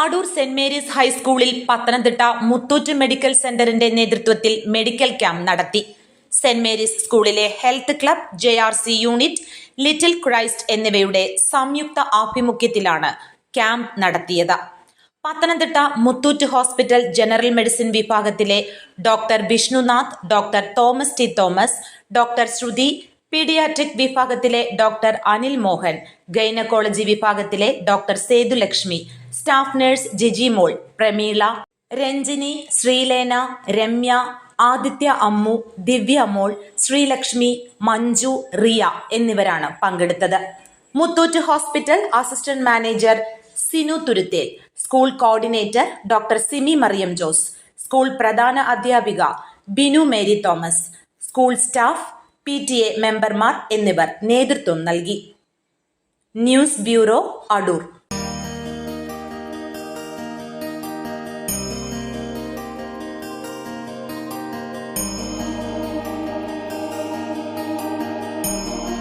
Adoor saint Mary's ഹൈസ്കൂളിൽ Pathanamthitta Muthoot medical സെന്ററിന്റെ നേതൃത്വത്തിൽ മെഡിക്കൽ ക്യാമ്പ് നടത്തി. സെന്റ് മേരീസ് സ്കൂളിലെ health club J R C unit little Christ എന്നിവയുടെ സംയുക്ത ആഭിമുഖ്യത്തിലാണ് ക്യാമ്പ് നടത്തിയത്. Pathanamthitta Muthoot hospital general medicine വിഭാഗത്തിലെ doctor Vishnunath doctor Thomas T Thomas doctor Shruti paediatric വിഭാഗത്തിലെ ഡോക്ടർ അനിൽ മോഹൻ ഗൈനക്കോളജി വിഭാഗത്തിലെ doctor Sethulakshmi staff nurse Jijimol Pramila Ranjini Sreelena Ramya Aditya Ammu Divyamol Sreelakshmi Manju Riya എന്നിവരാണ് പങ്കെടുത്തത്. Muthoot hospital assistant manager Sinu Thuruthel school coordinator doctor Simi Mariam Jose school പ്രധാന അധ്യാപിക Binu Mary Thomas school staff P T A മെമ്പർമാർ എന്നിവർ നേതൃത്വം നൽകി. News bureau Adoor.